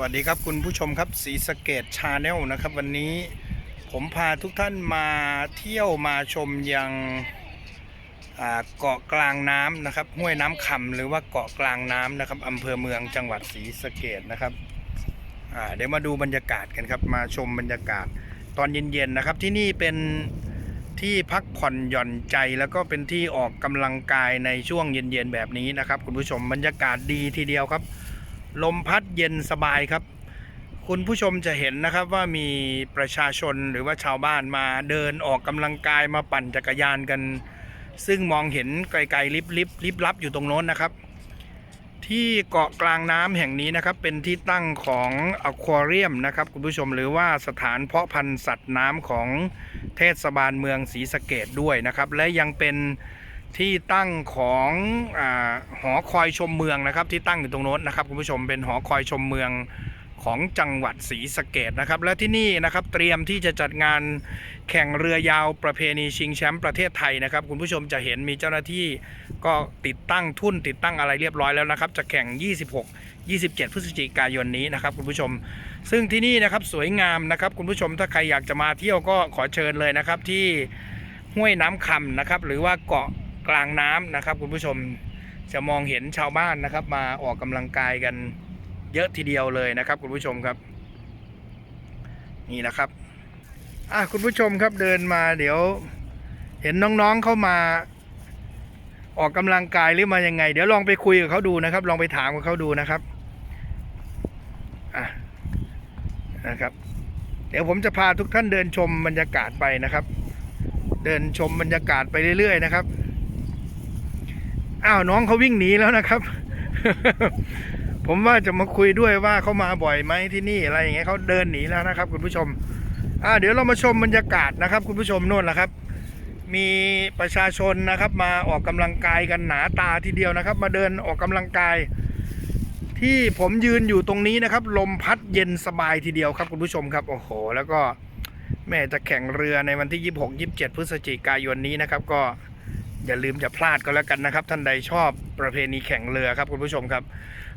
วัสดีครับคุณผู้ชมครับสีสเกตชาแนลนะครับ วันนี้ผมพาทุกท่านมาเที่ยวมาชมยังเกาะกลางน้ำนะครับห้วยน้ำคำหรือว่าเกาะกลางน้ำนะครับอำเภอเมืองจังหวัดศรีสะเกดนะครับเดี๋ยวมาดูบรรยากาศกันครับมาชมบรรยากาศตอนเย็นๆนะครับที่นี่เป็นที่พักผ่อนหย่อนใจแล้วก็เป็นที่ออกกำลังกายในช่วงเย็นๆแบบนี้นะครับ คุณผู้ชมบรรยากาศดีทีเดียวครับ ลมพัดเย็นสบายครับ คุณผู้ชมจะเห็นนะครับว่ามีประชาชนหรือว่าชาวบ้านมาเดินออกกำลังกายมาปั่นจักรยานกัน ซึ่งมองเห็นไกลๆลิบลิบลิบลับอยู่ตรงโน้นนะครับ ที่เกาะกลางน้ำแห่งนี้นะครับ เป็นที่ตั้งของอควาเรียมนะครับคุณผู้ชมหรือว่าสถานเพาะพันธุ์สัตว์น้ำของเทศบาลเมืองศรีสะเกดด้วยนะครับ และยังเป็น ที่ตั้งของอหอคอยชมเมืองนะครับที่ตั้งอยู่ตรงโน้นนะครับคุณผู้ชมเป็นหอคอยชมเมืองของจังหวัดศรีสะเกดนะครับ และที่นี่นะครับเตรียมที่จะจัดงานแข่งเรือยาวประเพณีชิงแชมป์ประเทศไทยนะครับ คุณผู้ชมจะเห็นมีเจ้าหน้าที่ก็ติดตั้งทุ่นติดตั้งอะไรเรียบร้อยแล้วนะครับ จะแข่ง 26 27 พฤศจิกายนนี้นะครับคุณผู้ชม ซึ่งที่นี่นะครับสวยงามนะครับคุณผู้ชมถ้าใครอยากจะมาเที่ยวก็ขอเชิญเลยนะครับที่ห้วยน้ำคำนะครับหรือว่าเกาะ กลางน้ำนะครับคุณผู้ชมจะมองเห็นชาวบ้านนะครับ มาออกกำลังกายกันเยอะทีเดียวเลยนะครับ คุณผู้ชมครับ นี่นะครับอะคุณผู้ชมครับเดินมาเดี๋ยว เห็นน้องๆเข้ามาออกกำลังกายหรือมายังไง เดี๋ยวลองไปคุยกับเขาดูนะครับ ลองไปถามกับเขาดูนะครับอะนะครับ เดี๋ยวผมจะพาทุกท่านเดินชมบรรยากาศไปนะครับ เดินชมบรรยากาศไปเรื่อยๆนะครับ อ้าวน้องเขาวิ่งหนีแล้วนะครับ ผมว่าจะมาคุยด้วยว่าเขามาบ่อยไหมที่นี่อะไรอย่างเงี้ยเขาเดินหนีแล้วนะครับ คุณผู้ชม อ่า เดี๋ยวเรามาชมบรรยากาศนะครับ คุณผู้ชมโน่นแหละครับ มีประชาชนนะครับ มาออกกำลังกายกันหนาตาทีเดียวนะครับ มาเดินออกกำลังกาย ที่ผมยืนอยู่ตรงนี้นะครับ ลมพัดเย็นสบายทีเดียวครับ คุณผู้ชมครับโอ้โห แล้วก็แม่จะแข่งเรือในวันที่ 26 27 พฤศจิกายนนี้นะครับ ก็ อย่าลืมอย่าพลาดก็แล้วกันนะครับ ท่านใดชอบประเพณีแข่งเรือครับคุณผู้ชมครับ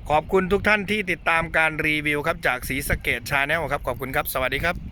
ขอบคุณทุกท่านที่ติดตามการรีวิวครับจากสีสะเกตชาแนลครับขอบคุณครับ สวัสดีครับ